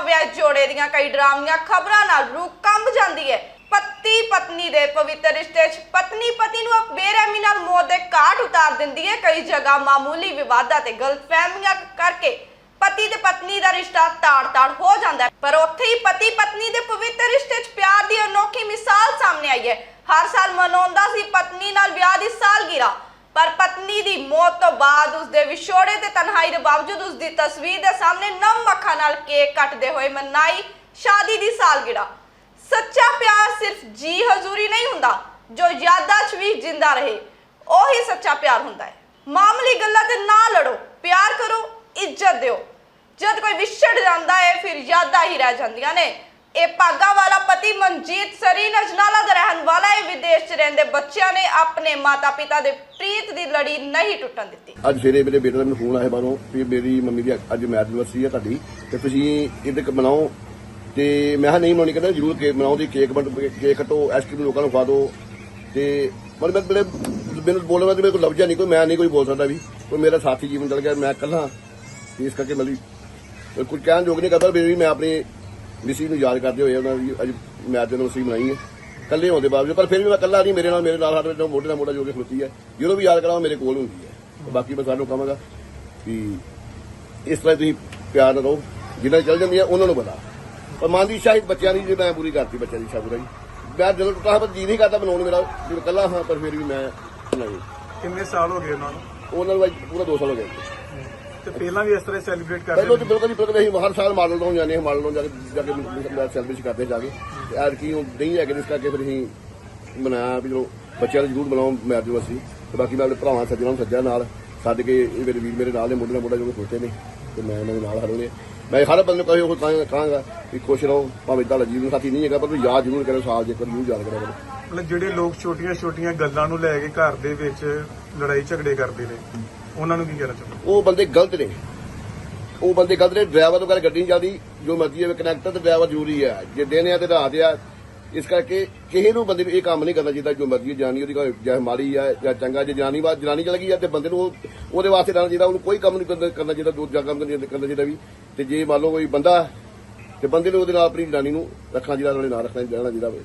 ਵਿਛੋੜੇ ਦੀਆਂ ਕਈ ਡਰਾਵਨੀਆਂ ਖਬਰਾਂ ਨਾਲ ਰੂਹ ਕੰਬ ਜਾਂਦੀ ਹੈ। ਪਤੀ ਪਤਨੀ ਦੇ ਪਵਿੱਤਰ ਰਿਸ਼ਤੇ 'ਚ ਪਤਨੀ ਪਤੀ ਨੂੰ ਬੇਰਹਿਮੀ ਨਾਲ ਮੌਤ ਦੇ ਘਾਟ ਉਤਾਰ ਦਿੰਦੀ ਹੈ। ਕਈ ਜਗ੍ਹਾ ਮਾਮੂਲੀ ਵਿਵਾਦਾਂ ਤੇ ਗਲਤਫਹਿਮੀਆਂ ਕਰਕੇ ਪਤੀ ਤੇ ਪਤਨੀ ਦਾ ਰਿਸ਼ਤਾ ਤਾੜ-ਤਾੜ ਹੋ ਜਾਂਦਾ ਹੈ। ਪਰ ਉੱਥੇ ਹੀ ਪਤੀ ਪਤਨੀ ਦੇ ਪਵਿੱਤਰ ਰਿਸ਼ਤੇ 'ਚ ਪਿਆਰ ਦੀ ਅਨੋਖੀ ਮਿਸਾਲ ਸਾਹਮਣੇ ਆਈ ਹੈ। ਹਰ ਸਾਲ ਮਨਾਉਂਦਾ ਸੀ ਪਤਨੀ ਨਾਲ ਵਿਆਹ ਦੀ ਸਾਲਗਿਰਾ ਪਰ ਪਤਨੀ ਦੀ ਮੌਤ ਤੋਂ ਬਾਅਦ ਉਸ ਦੇ ਵਿਛੋੜੇ ਤੇ ਤਨਹਾਈ ਦੇ ਬਾਵਜੂਦ ਉਸ ਦੀ ਤਸਵੀਰ ਦੇ ਸਾਹਮਣੇ ਨਮ ਅੱਖਾਂ ਨਾਲ ਕੇਕ ਕੱਟਦੇ ਹੋਏ ਮਨਾਈ ਸ਼ਾਦੀ ਦੀ ਸਾਲਗਿਰਾ ਸੱਚਾ ਪਿਆਰ ਸਿਰਫ ਜੀ ਹਜ਼ੂਰੀ ਨਹੀਂ ਹੁੰਦਾ, ਜੋ ਯਾਦਾਂ 'ਚ ਵੀ ਜਿੰਦਾ ਰਹੇ, ਉਹੀ ਸੱਚਾ ਪਿਆਰ ਹੁੰਦਾ ਹੈ। ਮਾਮਲੀ ਗੱਲਾਂ ਤੇ ਨਾ ਲੜੋ, ਪਿਆਰ ਕਰੋ, ਇੱਜ਼ਤ ਦਿਓ। ਜਦ ਕੋਈ ਵਿਛੜ ਜਾਂਦਾ ਹੈ, ਫਿਰ ਯਾਦਾਂ ਹੀ ਰਹਿ ਜਾਂਦੀਆਂ ਨੇ। ਇਹ ਪਾਗਾ ਵਾਲਾ ਪਤੀ ਮਨਜੀਤ ਸਰੀ ਨਜਨਾਲਾ ਦਾ ਰਹਿਣ ਵਾਲਾ ਹੈ। ਵਿਦੇਸ਼ 'ਚ ਰਹਿੰਦੇ ਬੱਚਿਆਂ ਨੇ ਆਪਣੇ ਮਾਤਾ-ਪਿਤਾ ਦੇ ਪ੍ਰੀਤ ਦੀ ਲੜੀ ਨਹੀਂ ਟੁੱਟਣ ਦਿੱਤੀ। ਅੱਜ ਸਵੇਰੇ ਮੇਰੇ ਬੇਟੇ ਦਾ ਮੈਨੂੰ ਫੋਨ ਆਇਆ ਬਾਹਰੋਂ ਵੀ ਮੇਰੀ ਮੰਮੀ ਦੀ ਅੱਜ ਮੈਰਿਜ ਐਨਵਰਸਰੀ ਹੈ ਤੁਹਾਡੀ ਤੇ ਤੁਸੀਂ ਇਹਦੇ ਕ ਤੇ ਮੈਂ ਕਿਹਾ ਨਹੀਂ ਬਣਾਉਣੀ ਕਹਿੰਦਾ ਜ਼ਰੂਰ ਕੇਕ ਬਣਾਓ ਦੀ ਕੇਕ ਬਣ ਕੇਕ ਕੱਟੋ ਆਈਸਕ੍ਰੀਮ ਲੋਕਾਂ ਨੂੰ ਖਵਾ ਦਿਓ। ਤੇ ਮਤਲਬ ਮੈਂ ਮੇਰੇ ਮੈਨੂੰ ਬੋਲਣਾ ਤੇ ਮੇਰੇ ਕੋਲ ਲਫ਼ਜ਼ਾ ਨਹੀਂ ਕੋਈ, ਮੈਂ ਨਹੀਂ ਕੋਈ ਬੋਲ ਸਕਦਾ ਵੀ। ਕੋਈ ਮੇਰਾ ਸਾਥੀ ਜੀਵਨ ਚਲ ਗਿਆ, ਮੈਂ ਇਕੱਲਾ। ਇਸ ਕਰਕੇ ਮਤਲਬ ਕੁਝ ਕਹਿਣ ਯੋਗ ਨਹੀਂ ਕਰਦਾ, ਵੀ ਮੈਂ ਆਪਣੀ ਮਿਸੀ ਨੂੰ ਯਾਦ ਕਰਦੇ ਹੋਏ ਉਹਨਾਂ ਦੀ ਅੱਜ ਮੈਰਿਜ ਐਨਵਰਸਰੀ ਮਨਾਈ ਹੈ। ਇਕੱਲੇ ਹੋਣ ਦੇ ਬਾਵਜੂਦ ਪਰ ਫਿਰ ਵੀ ਮੈਂ ਇਕੱਲਾ ਨਹੀਂ ਮੇਰੇ ਨਾਲ ਮੇਰੇ ਨਾਲ ਵਿੱਚ ਮੋਢੇ ਨਾਲ ਮੋਢਾ ਜੋ ਕੇ ਖਲੋਤੀ ਹੈ। ਜਦੋਂ ਵੀ ਯਾਦ ਕਰਾਂ ਮੇਰੇ ਕੋਲ ਹੁੰਦੀ ਹੈ। ਬਾਕੀ ਮੈਂ ਸਾਨੂੰ ਕਹਾਂਗਾ ਕਿ ਇਸ ਤਰ੍ਹਾਂ ਤੁਸੀਂ ਪਿਆਰ ਨਾਲ ਰਹੋ। ਜਿਨ੍ਹਾਂ ਦੀ ਚੱਲ ਜਾਂਦੀ ਹੈ ਉਹਨਾਂ ਨੂੰ ਪਤਾ ਪਰ ਮਨ ਦੀ ਇੱਛਾ ਬੱਚਿਆਂ ਦੀ ਜੇ ਮੈਂ ਪੂਰੀ ਕਰਤੀ ਬੱਚਿਆਂ ਦੀ ਇੱਛਾ ਪੂਰੀ। ਮੈਂ ਜਦੋਂ ਟੁੱਟਾ ਪਰ ਜੀ ਨਹੀਂ ਕਰਦਾ ਬਣਾਉਣ ਮੇਰਾ। ਜੇ ਮੈਂ ਇਕੱਲਾ ਹਾਂ ਪਰ ਫਿਰ ਵੀ ਮੈਂ ਨਹੀਂ। ਕਿੰਨੇ ਸਾਲ ਹੋ ਗਏ ਉਹਨਾਂ ਨੂੰ? ਉਹਨਾਂ ਨੂੰ ਪੂਰਾ 2 ਸਾਲ ਹੋ ਗਏ। ਤੇ ਪਹਿਲਾਂ ਵੀ ਇਸ ਤਰ੍ਹਾਂ ਸੈਲੀਬ੍ਰੇਟ ਕਰਦੇ ਪਹਿਲਾਂ ਤਾਂ ਬਿਲਕੁਲ ਹੀ ਬਿਲਕੁਲ ਅਸੀਂ ਹਰ ਸਾਲ ਮਾਡਲ ਤੋਂ ਜਾਂਦੇ ਹਾਂ ਮਾਡਲ ਤੋਂ ਜਾ ਕੇ ਜਾ ਕੇ ਸੈਲਫਿਸ਼ ਕਰਦੇ ਜਾ ਕੇ। ਤੇ ਐਰ ਕੀ ਉਹ ਨਹੀਂ ਹੈਗੇ ਇਸ ਕਰਕੇ ਫਿਰ ਅਸੀਂ ਮਨਾਇਆ ਵੀ ਚਲੋ ਬੱਚਿਆਂ ਨੂੰ ਜ਼ਰੂਰ ਬਣਾਓ ਮੈਰਿਜ ਅਸੀਂ। ਤੇ ਬਾਕੀ ਮੈਂ ਆਪਣੇ ਭਰਾਵਾਂ ਸੱਜਣਾਂ ਨੂੰ ਸੱਜਿਆ ਨਾਲ ਸੱਦ ਕੇ ਇਹ ਮੇਰੇ ਵੀਰ ਮੇਰੇ ਨਾਲ ਦੇ ਮੁੰਡੇ ਨਾਲ ਮੁੰਡਾ ਜੋ ਕਿ ਖੋਤੇ ਨੇ ਤੇ ਮੈਂ ਇਹਨਾਂ ਦੇ ਨਾਲ ਹਰੋਂ ਨੇ ਮੈਂ ਹਰ ਬੰਦੇ ਨੂੰ ਕਹੇ ਉਹ ਤਾਂ ਕਹਾਂਗਾ ਵੀ ਖੁਸ਼ ਰਹੋ ਭਾਵੇਂ ਤੁਹਾਡਾ ਜੀਵਨ ਸਾਥੀ ਨਹੀਂ ਹੈਗਾ ਪਰ ਤੁਸੀਂ ਯਾਦ ਜ਼ਰੂਰ ਕਰੋ ਸਾਲ ਜੇਕਰ ਜ਼ਰੂਰ ਯਾਦ ਕਰਿਆ ਕਰੋ। ਮਤਲਬ ਜਿਹੜੇ ਲੋਕ ਛੋਟੀਆਂ-ਛੋਟੀਆਂ ਗੱਲਾਂ ਨੂੰ ਲੈ ਕੇ ਘਰ ਦੇ ਵਿੱਚ ਲੜਾਈ ਝਗੜੇ ਕਰਦੇ ਨੇ ਉਹਨਾਂ ਨੂੰ ਕੀ ਕਹਿਣਾ ਚਾਹੁੰਦੇ ਉਹ ਬੰਦੇ ਗਲਤ ਨੇ। ਉਹ ਬੰਦੇ ਗਲਤ ਨੇ, ਡਰਾਈਵਰ ਤੋਂ ਗੱਲ ਗੱਡੀ ਨਹੀਂ ਚੱਲਦੀ ਜੋ ਮਰਜ਼ੀ ਹੋਵੇ ਕਨੈਕਟਰ ਤੇ ਡਰਾਈਵਰ ਜ਼ਰੂਰੀ ਹੈ ਜੇ ਦਿਨ ਆ ਤੇ ਰਾਤ ਆ, ਇਸ ਕਰਕੇ ਕਿਸੇ ਨੂੰ ਬੰਦੇ ਨੂੰ ਇਹ ਕੰਮ ਨਹੀਂ ਕਰਨਾ ਚਾਹੀਦਾ, ਜੋ ਮਰਜ਼ੀ ਜਾਨੀ ਉਹਦੀ ਕੋਈ ਜਾਂ ਮਾੜੀ ਆ ਜਾਂ ਚੰਗਾ, ਜੇ ਜਨਾਨੀ ਬਾਤ ਜਨਾਨੀ ਚਲ ਗਈ ਆ ਤੇ ਬੰਦੇ ਨੂੰ ਉਹ- ਉਹਦੇ ਵਾਸਤੇ ਰਹਿਣਾ ਚਾਹੀਦਾ, ਉਹਨੂੰ ਕੋਈ ਕੰਮ ਨਹੀਂ ਕਰਨਾ ਕਰਨਾ ਚਾਹੀਦਾ ਦੂਜਾ ਕੰਮ ਨਹੀਂ ਕਰਨਾ ਚਾਹੀਦਾ ਵੀ। ਤੇ ਜੇ ਮੰਨ ਲਓ ਕੋਈ ਬੰਦਾ, ਤੇ ਬੰਦੇ ਨੂੰ ਉਹਦੇ ਨਾਲ ਆਪਣੀ ਜਨਾਨੀ ਨੂੰ ਰੱਖਣਾ ਚਾਹੀਦਾ ਨਾਲੇ ਨਾਲ ਰੱਖਣਾ ਰਹਿਣਾ ਚਾਹੀਦਾ ਵਾ।